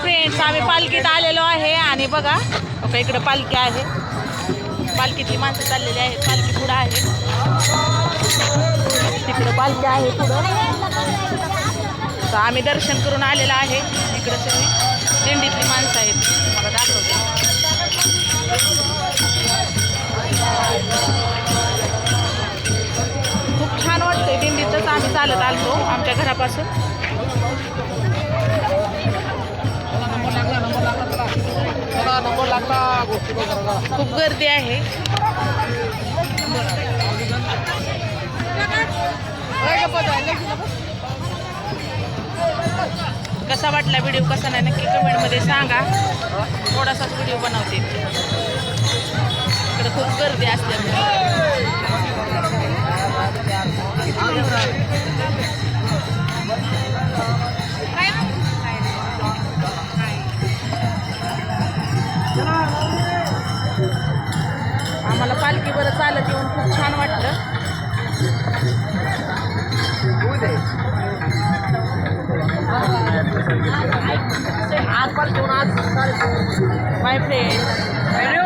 Friends आम्ही पालखीत आलेलो आहे. आणि बघा बघा इकडं पालखी आहे. पालखीतली माणसं चाललेली आहेत. पालखी पुढं आहे. तिकडं पालखी आहे पुढं. तर आम्ही दर्शन करून आलेलं आहे. इकडं सगळी दिंडीतली माणसं आहेत. मला दाखवते. खूप छान वाटतंय. दिंडीतच आम्ही चालत आलतो आमच्या घरापासून. खूप गर्दी आहे. कसा वाटला व्हिडिओ कसा नाही? नक्की कमेंटमध्ये सांगा. थोडासाच व्हिडिओ बनवते. इकडे खूप गर्दी असल्यामुळे. आम्हाला पालखी बरं चालत येऊन खूप छान वाटलं. माय फ्रेंड